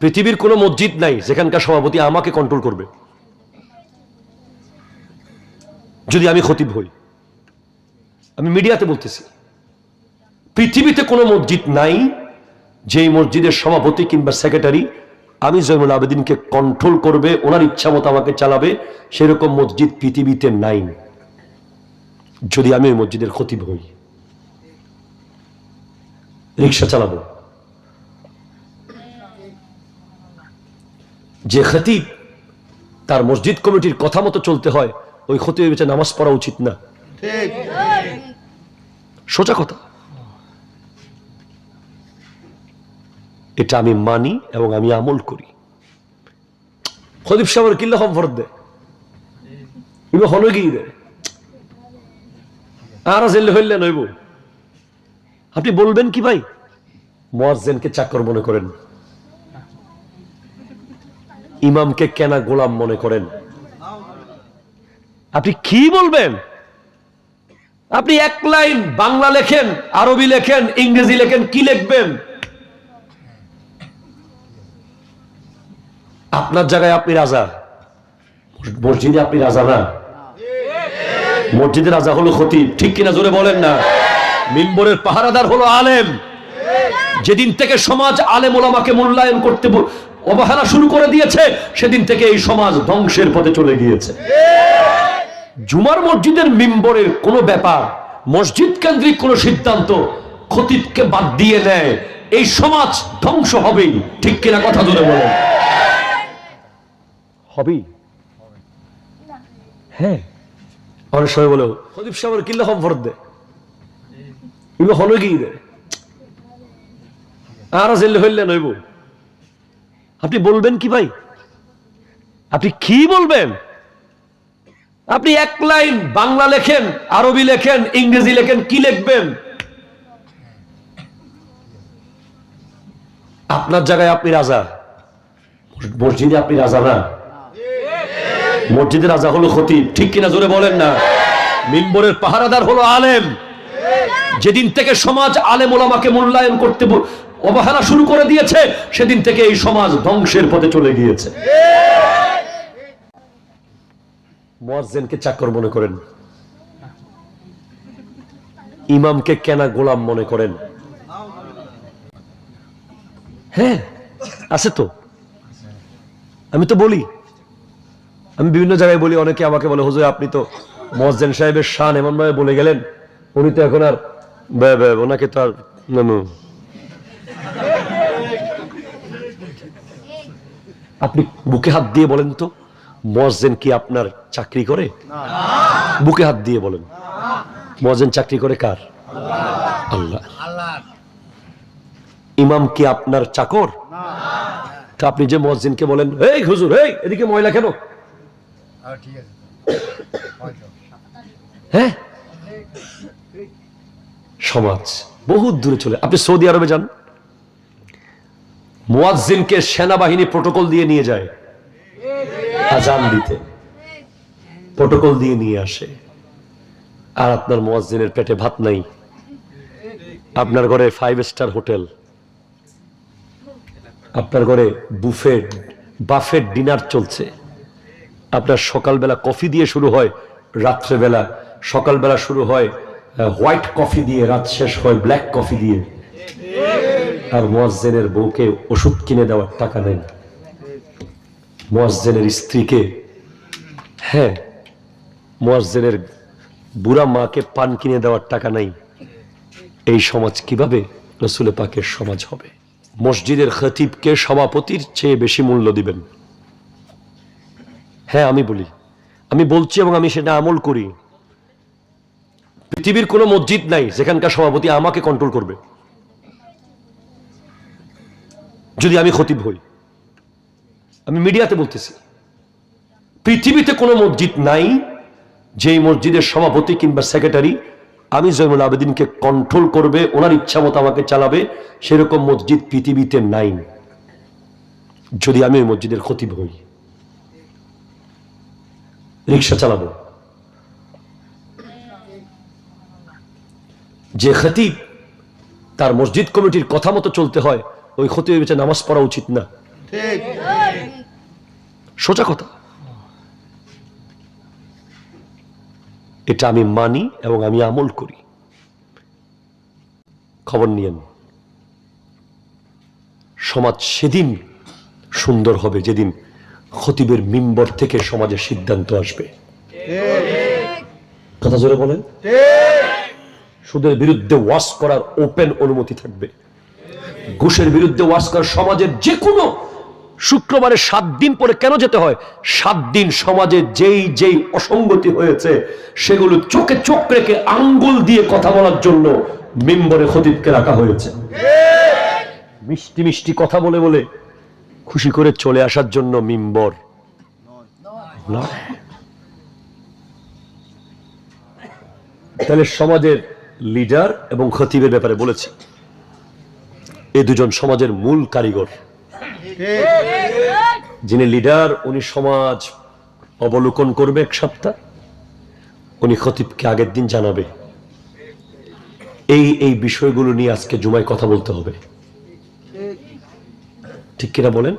পৃথিবীর কোনো মসজিদ নাই যেখানকার সভাপতি আমাকে কন্ট্রোল করবে। যদি আমি খতিব হই। আমি মিডিয়াতে বলতেছি, পৃথিবীতে কোনো মসজিদ নাই যেই মসজিদের সভাপতি কিংবা সেক্রেটারি আমি জয়মুল আবেদিনকে কন্ট্রোল করবে, ওনার ইচ্ছা মতো আমাকে চালাবে, সেরকম মসজিদ পৃথিবীতে নাই। যদি আমি ওই মসজিদের খতিব হই, রিক্সা চালাবো। যে খতিব তার মসজিদ কমিটির কথা মতো চলতে হয় ওই খতিবের বেঁচে নামাজ পড়া উচিত না। সোজা কথা। এটা আমি মানি এবং আমি আমল করি। খদিব সাহেবের কিল্লা খবর দে? ইবে হলো দে? আর জেলে হইলে নইব। আপনি বলবেন কি ভাই? মোয়াজ্জেনকে চাকর মনে করেন। ইমামকে কেনা গোলাম মনে করেন। আপনি কি বলবেন? আপনি এক লাইন বাংলা লেখেন, আরবি লেখেন, ইংরেজি লেখেন, কি লিখবেন? আপনার জায়গায় আপনি রাজা। মসজিদে আপনি রাজা না? মসজিদের রাজা হলো খতিব। ঠিক কিনা জোরে বলেন না? মিম্বরের পাহারাদার হলো আলেম। যেদিন থেকে সমাজ আলেম ওলামাকে মূল্যায়ন করতে অবহেলা শুরু করে দিয়েছে, সেদিন থেকে এই সমাজ ধ্বংসের পথে চলে গিয়েছে। জুমার মসজিদের মিম্বরের কোনো ব্যাপার, মসজিদ কেন্দ্রিক কোনো সিদ্ধান্ত খতিবকে বাদ দিয়ে নেয়। এই সমাজ ধ্বংস হবেই, ঠিক কিনা কথা ধরে বলেন। হবেই? হ্যাঁ। অনেক সময় বলো, খতিব সাহেবের কিল্লা খবর দে। ইবে হলো কি দে আর জেলে হইলে নইব। আপনি বলবেন কি ভাই? আপনি কি বলবেন? আপনি এক লাইন বাংলা লেখেন, আরবি লেখেন, ইংরেজি লেখেন, কি লিখবেন? আপনার জায়গায় আপনি রাজা। মসজিদে আপনি রাজা না? মসজিদের রাজা হলো খতিব। ঠিক কিনা জোরে বলেন না? মিম্বরের পাহারাদার হলো আলেম। যেদিন থেকে সমাজ আলেম ওলামাকে মূল্যায়ন করতে অবহেলা শুরু করে দিয়েছে, সেদিন থেকে এই সমাজ ধ্বংসের পথে চলে গিয়েছে। চাকর মনে করেন। ইমামকে কেনা গোলাম মনে করেন। হ্যাঁ আছে তো। আমি তো বলি, আমি বিভিন্ন জায়গায় বলি, অনেকে আমাকে বলে, হুজুর, আপনি তো মসজেন সাহেবের শান এমন ভাবে বলে গেলেন, উনি তো এখন আর ওনাকে তো আর। আপনি বুকে হাত দিয়ে বলেন তো মসজেন কি আপনার চাকরি করে? বুকে হাত দিয়ে বলেন। মসজেন চাকরি করে কার? আল্লাহ। ইমাম কি আপনার চাকর? তা আপনি যে মসজিদকে বলেন, এই হুজুর, এই, এদিকে ময়লা কেন? হ্যাঁ? সমাজ, বহুত দূরে চলে। আপনি সৌদি আরবে যান। মুয়াজ্জিনকে সেনাবাহিনী প্রোটোকল দিয়ে নিয়ে যায়। আজান দিতে। প্রোটোকল দিয়ে নিয়ে আসে। আর আপনার মুয়াজ্জিনের পেটে ভাত নাই। আপনার ঘরে ফাইভ স্টার হোটেল। আপনার ঘরে বুফেট, বাফেট ডিনার চলছে। আপনার সকালবেলা কফি দিয়ে শুরু হয় রাত্রেবেলা। সকালবেলা শুরু হয় হোয়াইট কফি দিয়ে, রাত শেষ হয় ব্ল্যাক কফি দিয়ে। আর মোয়াজ্জেনের বউকে ওষুধ কিনে দেওয়ার টাকা নেন। মোয়াজ্জেনের স্ত্রীকে হ্যাঁ মোয়াজ্জেনের বুড়া মাকে পান কিনে দেওয়ার টাকা নাই। এই সমাজ কীভাবে রসুল পাকের সমাজ হবে? মসজিদের খতিবকে সভাপতির চেয়ে বেশি মূল্য দিবেন। হ্যাঁ আমি বলি, আমি বলছি এবং আমি সেটা আমল করি। পৃথিবীর কোনো মসজিদ নাই যেখানকার সভাপতি আমাকে কন্ট্রোল করবে। যদি আমি খতিব হই, আমি মিডিয়াতে বলতেছি, পৃথিবীতে কোনো মসজিদ নাই যেই মসজিদের সভাপতি কিংবা সেক্রেটারি আমি জয়মুল আবেদিনকে কন্ট্রোল করবে, ওনার ইচ্ছা মতো আমাকে চালাবে, সেরকম মসজিদ পৃথিবীতে নাই। যদি আমি ওই মসজিদের খতিব হই, রিক্সা চালাবো। যে খতিব তার মসজিদ কমিটির কথা মতো চলতে হয় ওই খতিবের বেঁচে নামাজ পড়া উচিত না। সোজা কথা। এটা আমি মানি এবং আমি আমল করি। খবর নিয়েন। সমাজ সেদিন সুন্দর হবে যেদিন খতিবের মিম্বর থেকে সমাজের সিদ্ধান্ত আসবে। কথা জোরে বলেন। সুদের বিরুদ্ধে ওয়াশ করার ওপেন অনুমতি থাকবে। ঘুষের বিরুদ্ধে ওয়াশ করার সমাজের যে কোনো শুক্রবারে সাত দিন পরে কেন যেতে হয়? সাত দিন সমাজে যেই যেই অসঙ্গতি হয়েছে, সেগুলো চোখে চোখ রেখে আঙ্গুল দিয়ে কথা বলার জন্য মেম্বরে খতিবকে রাখা হয়েছে। মিষ্টি মিষ্টি কথা বলে বলে খুশি করে চলে আসার জন্য মিম্বর। তাহলে সমাজের লিডার এবং খতিবের ব্যাপারে বলেছি। এই দুজন সমাজের মূল কারিগর। যিনি লিডার, উনি সমাজ অবলোকন করবে এক সপ্তাহ। উনি খতিবকে আগের দিন জানাবে। এই এই বিষয়গুলো নিয়ে আজকে জুমায় কথা বলতে হবে। ঠিক কিনা বলেন?